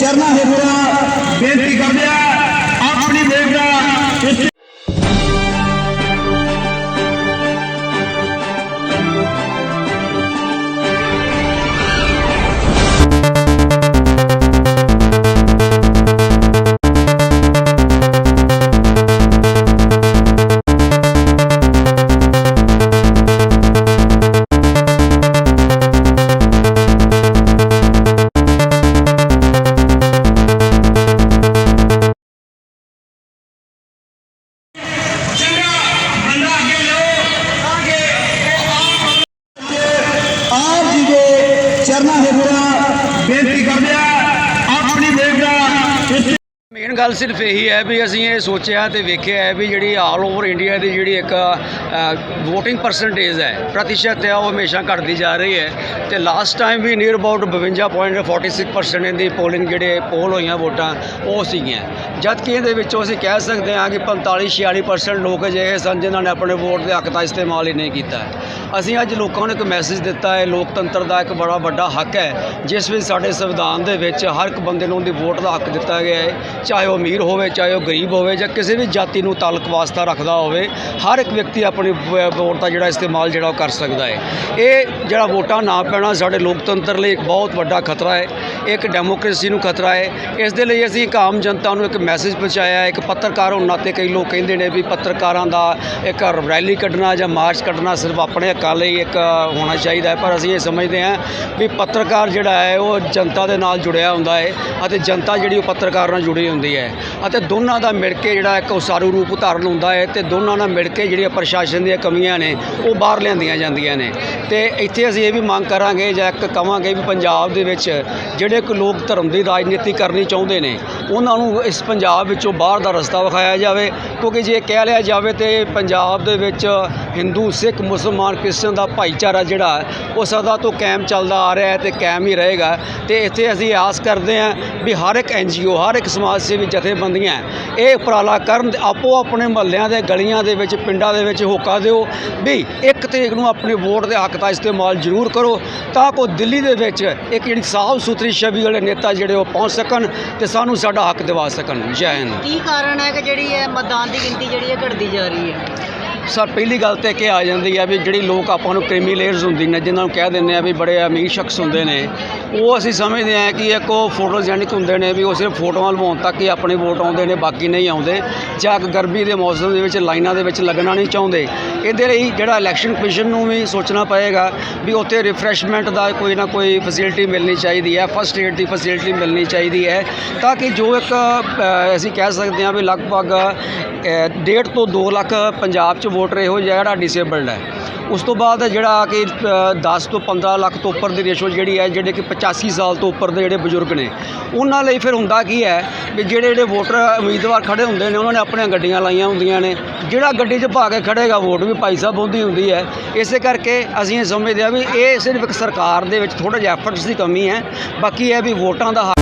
echar main ਗੱਲ ਸਿਰਫ ਇਹੀ ਹੈ ਵੀ ਅਸੀਂ ਇਹ ਸੋਚਿਆ ਤੇ ਵੇਖਿਆ ਹੈ ਵੀ ਜਿਹੜੀ ਆਲ ਓਵਰ ਇੰਡੀਆ ਦੀ ਜਿਹੜੀ ਇੱਕ ਵੋਟਿੰਗ ਪਰਸੈਂਟੇਜ ਹੈ, ਪ੍ਰਤੀਸ਼ਤ ਹੈ, ਉਹ ਹਮੇਸ਼ਾ ਘਟਦੀ ਜਾ ਰਹੀ ਹੈ ਤੇ ਲਾਸਟ ਟਾਈਮ ਵੀ ਨੀਅਰ ਅਬਾਊਟ 52.46% ਦੀ ਪੋਲਿੰਗ ਜਿਹੜੇ ਪੋਲ ਹੋਈਆਂ ਵੋਟਾਂ, ਉਹ ਸੀਗੀਆਂ। ਜਦ ਕਿ ਇਹਦੇ ਵਿੱਚੋਂ ਅਸੀਂ ਕਹਿ ਸਕਦੇ ਹਾਂ ਕਿ 45 46% ਲੋਕ ਅਜਿਹੇ ਸਨ ਜਿਨ੍ਹਾਂ ਨੇ ਆਪਣੇ ਵੋਟ ਦੇ ਹੱਕ ਦਾ ਇਸਤੇਮਾਲ ਹੀ ਨਹੀਂ ਕੀਤਾ। ਅਸੀਂ ਅੱਜ ਲੋਕਾਂ ਨੂੰ ਇੱਕ ਮੈਸੇਜ ਦਿੱਤਾ ਹੈ, ਲੋਕਤੰਤਰ ਦਾ ਇੱਕ ਬੜਾ ਵੱਡਾ ਹੱਕ ਹੈ, ਜਿਸ ਵਿੱਚ ਸਾਡੇ ਸੰਵਿਧਾਨ ਦੇ ਵਿੱਚ ਹਰ ਇੱਕ ਬੰਦੇ ਨੂੰ ਉਹਦੀ ਵੋਟ ਦਾ ਹੱਕ ਦਿੱਤਾ ਗਿਆ ਹੈ ਚਾਹੇ ਉਹ ਅਮੀਰ ਹੋਵੇ, ਚਾਹੇ ਉਹ ਗਰੀਬ ਹੋਵੇ ਜਾਂ ਕਿਸੇ ਵੀ ਜਾਤੀ ਨੂੰ ਤਾਲਕ ਵਾਸਤਾ ਰੱਖਦਾ ਹੋਵੇ, ਹਰ ਇੱਕ ਵਿਅਕਤੀ ਆਪਣੀ ਵ- ਵੋਟ ਦਾ ਜਿਹੜਾ ਇਸਤੇਮਾਲ ਜਿਹੜਾ ਉਹ ਕਰ ਸਕਦਾ ਹੈ। ਇਹ ਜਿਹੜਾ ਵੋਟਾਂ ਨਾ ਪੈਣਾ ਸਾਡੇ ਲੋਕਤੰਤਰ ਲਈ ਇੱਕ ਬਹੁਤ ਵੱਡਾ ਖਤਰਾ ਹੈ। ਇੱਕ ਡੈਮੋਕ੍ਰੇਸੀ ਨੂੰ ਖਤਰਾ ਹੈ। ਇਸ ਦੇ ਲਈ ਅਸੀਂ ਇੱਕ ਆਮ ਜਨਤਾ ਨੂੰ ਇੱਕ ਮੈਸੇਜ ਪਹੁੰਚਾਇਆ ਇੱਕ ਪੱਤਰਕਾਰ ਹੋਣ ਨਾਤੇ ਕਈ ਲੋਕ ਕਹਿੰਦੇ ਨੇ ਵੀ ਪੱਤਰਕਾਰਾਂ ਦਾ ਇੱਕ ਰੈਲੀ ਕੱਢਣਾ ਜਾਂ ਮਾਰਚ ਕੱਢਣਾ ਸਿਰਫ ਆਪਣੇ ਹੱਕਾਂ ਲਈ ਇੱਕ ਹੋਣਾ ਚਾਹੀਦਾ ਹੈ। ਪਰ ਅਸੀਂ ਇਹ ਸਮਝਦੇ ਹਾਂ ਵੀ ਪੱਤਰਕਾਰ ਜਿਹੜਾ ਹੈ, ਉਹ ਜਨਤਾ ਦੇ ਨਾਲ ਜੁੜਿਆ ਹੁੰਦਾ ਹੈ ਅਤੇ ਜਨਤਾ ਜਿਹੜੀ ਉਹ ਪੱਤਰਕਾਰ ਨਾਲ ਜੁੜੀ ਹੁੰਦੀ ਹੈ ਅਤੇ ਦੋਨਾਂ ਦਾ ਮਿਲ ਕੇ ਜਿਹੜਾ ਇੱਕ ਉਸਾਰੂ ਰੂਪ ਧਾਰਨ ਹੁੰਦਾ ਹੈ ਤੇ ਦੋਨਾਂ ਨਾਲ ਮਿਲ ਕੇ ਜਿਹੜੀਆਂ ਪ੍ਰਸ਼ਾਸਨ ਦੀਆਂ ਕਮੀਆਂ ਨੇ ਉਹ ਬਾਹਰ ਲਿਆਂਦੀਆਂ ਜਾਂਦੀਆਂ ਨੇ। ਤੇ ਇੱਥੇ ਅਸੀਂ ਇਹ ਵੀ ਮੰਗ ਕਰਾਂਗੇ ਜਾਂ ਇੱਕ ਕਵਾਂਗੇ ਵੀ ਪੰਜਾਬ ਦੇ ਵਿੱਚ ਜਿਹੜੇ ਕੋ ਲੋਕ ਧਰਮ ਦੀ ਰਾਜਨੀਤੀ ਕਰਨੀ ਚਾਹੁੰਦੇ ਨੇ, ਉਹਨਾਂ ਨੂੰ ਇਸ ਪੰਜਾਬ ਵਿੱਚੋਂ ਬਾਹਰ ਦਾ ਰਸਤਾ ਵਿਖਾਇਆ ਜਾਵੇ। ਕਿਉਂਕਿ ਜੇ ਕਹਿ ਲਿਆ ਜਾਵੇ ਤੇ ਪੰਜਾਬ ਦੇ ਵਿੱਚ ਹਿੰਦੂ, ਸਿੱਖ, ਮੁਸਲਮਾਨ, ਕ੍ਰਿਸਚਨ ਦਾ ਭਾਈਚਾਰਾ ਜਿਹੜਾ ਉਹ ਸਦਾ ਤੋਂ ਕਾਇਮ ਚੱਲਦਾ ਆ ਰਿਹਾ ਹੈ ਤੇ ਕਾਇਮ ਹੀ ਰਹੇਗਾ। ਤੇ ਇੱਥੇ ਅਸੀਂ ਆਸ ਕਰਦੇ ਹਾਂ ਵੀ ਹਰ ਇੱਕ ਐਨਜੀਓ ਹਰ ਇੱਕ ਸਮਾਜ ਸੇਵੀ ਜਥੇਬੰਦੀਆਂ ਇਹ ਉਪਰਾਲਾ ਕਰਨ ਤੇ ਆਪੋ ਆਪਣੇ ਮਹੱਲਿਆਂ ਦੇ ਗਲੀਆਂ ਦੇ ਵਿੱਚ, ਪਿੰਡਾਂ ਦੇ ਵਿੱਚ ਹੋਕਾ ਦਿਓ। ਵੀ ਇੱਕ ਤਰੀਕ ਨੂੰ ਆਪਣੇ ਵੋਟ ਦੇ ਹੱਕ ਦਾ ਇਸਤੇਮਾਲ ਜ਼ਰੂਰ ਕਰੋ ਤਾਂ ਕੋ ਦਿੱਲੀ ਦੇ ਵਿੱਚ ਇੱਕ ਜਿਹੜੀ ਸਾਫ਼ ਸੁਥਰੀ ਛਵੀ ਵਾਲੇ ਨੇਤਾ ਜਿਹੜੇ ਉਹ ਪਹੁੰਚ ਸਕਣ ਤੇ ਸਾਨੂੰ ਸਾਡਾ ਹੱਕ ਦਿਵਾ ਸਕਣ। ਜੈ ਹਿੰਦ। ਕੀ ਕਾਰਨ ਹੈ ਕਿ ਜਿਹੜੀ ਹੈ ਮਤਦਾਨ ਦੀ ਗਿਣਤੀ ਜਿਹੜੀ ਹੈ ਘਟਦੀ ਜਾ ਰਹੀ ਹੈ? ਸਰ, ਪਹਿਲੀ ਗੱਲ ਤੇ ਕਿ ਆ ਜਾਂਦੀ ਹੈ ਵੀ ਜਿਹੜੀ ਲੋਕ ਆਪਾਂ ਨੂੰ ਕ੍ਰੀਮੀ ਲੇਅਰਸ ਹੁੰਦੀ ਨੇ, ਜਿਨ੍ਹਾਂ ਨੂੰ ਕਹਿ ਦਿੰਦੇ ਆ ਵੀ ਬੜੇ ਅਮੀਰ ਸ਼ਖਸ ਹੁੰਦੇ ਨੇ, ਉਹ ਅਸੀਂ ਸਮਝਦੇ ਆ ਕਿ ਇੱਕ ਉਹ ਫੋਟੋਜੈਨਿਕ ਹੁੰਦੇ ਨੇ ਵੀ ਉਹ ਸਿਰਫ ਫੋਟੋਆਂ ਲਵਾਉਣ ਤੱਕ ਹੀ ਆਪਣੇ ਵੋਟ ਆਉਂਦੇ ਨੇ, ਬਾਕੀ ਨਹੀਂ ਆਉਂਦੇ, ਜਾਂ ਗਰਮੀ ਦੇ ਮੌਸਮ ਦੇ ਵਿੱਚ, ਲਾਈਨਾਂ ਦੇ ਵਿੱਚ ਲੱਗਣਾ ਨਹੀਂ ਚਾਹੁੰਦੇ। ਇਹਦੇ ਲਈ ਜਿਹੜਾ ਇਲੈਕਸ਼ਨ ਕਮਿਸ਼ਨ ਨੂੰ ਵੀ ਸੋਚਣਾ ਪਏਗਾ ਵੀ ਉੱਥੇ ਰਿਫਰੈਸ਼ਮੈਂਟ ਦਾ ਕੋਈ ਨਾ ਕੋਈ ਫੈਸਿਲਿਟੀ ਮਿਲਣੀ ਚਾਹੀਦੀ ਹੈ ਫਸਟ ਏਡ ਦੀ ਫੈਸਿਲਿਟੀ ਮਿਲਣੀ ਚਾਹੀਦੀ ਹੈ, ਤਾਂ ਕਿ ਜੋ ਇੱਕ ਅਸੀਂ ਕਹਿ ਸਕਦੇ ਹਾਂ ਵੀ ਲਗਭਗ ਡੇਢ ਤੋਂ 2 ਲੱਖ ਪੰਜਾਬ 'ਚ ਵੋਟਰ ਇਹੋ ਜਿਹਾ ਜਿਹੜਾ ਡਿਸੇਬਲਡ ਹੈ। ਉਸ ਤੋਂ ਬਾਅਦ ਜਿਹੜਾ ਕਿ ਅ, 10 ਤੋਂ 15 ਲੱਖ ਤੋਂ ਉੱਪਰ ਦੀ ਰੇਸ਼ੋ ਜਿਹੜੀ ਹੈ ਜਿਹੜੇ ਕਿ 85 ਸਾਲ ਤੋਂ ਉੱਪਰ ਦੇ ਜਿਹੜੇ ਬਜ਼ੁਰਗ ਨੇ ਉਹਨਾਂ ਲਈ ਫਿਰ ਹੁੰਦਾ ਕੀ ਹੈ ਵੀ ਜਿਹੜੇ ਜਿਹੜੇ ਵੋਟਰ ਉਮੀਦਵਾਰ ਖੜੇ ਹੁੰਦੇ ਨੇ ਉਹਨਾਂ ਨੇ ਆਪਣੀਆਂ ਗੱਡੀਆਂ ਲਾਈਆਂ ਹੁੰਦੀਆਂ ਨੇ। ਜਿਹੜਾ ਗੱਡੀ 'ਚ ਪਾ ਕੇ ਖੜੇਗਾ ਵੋਟ ਵੀ ਭਾਈ ਸਾਹਿਬ ਹੁੰਦੀ ਹੁੰਦੀ ਹੈ। ਇਸੇ ਕਰਕੇ ਅਸੀਂ ਇਹ ਸਮਝਦੇ ਹਾਂ ਵੀ ਇਹ ਸਿਰਫ ਇੱਕ ਸਰਕਾਰ ਦੇ ਵਿੱਚ ਥੋੜਾ ਜਿਹਾ ਐਫਰਟਸ ਦੀ ਕਮੀ ਹੈ। ਬਾਕੀ ਇਹ ਵੀ ਵੋਟਾਂ ਦਾ ਹੱਕ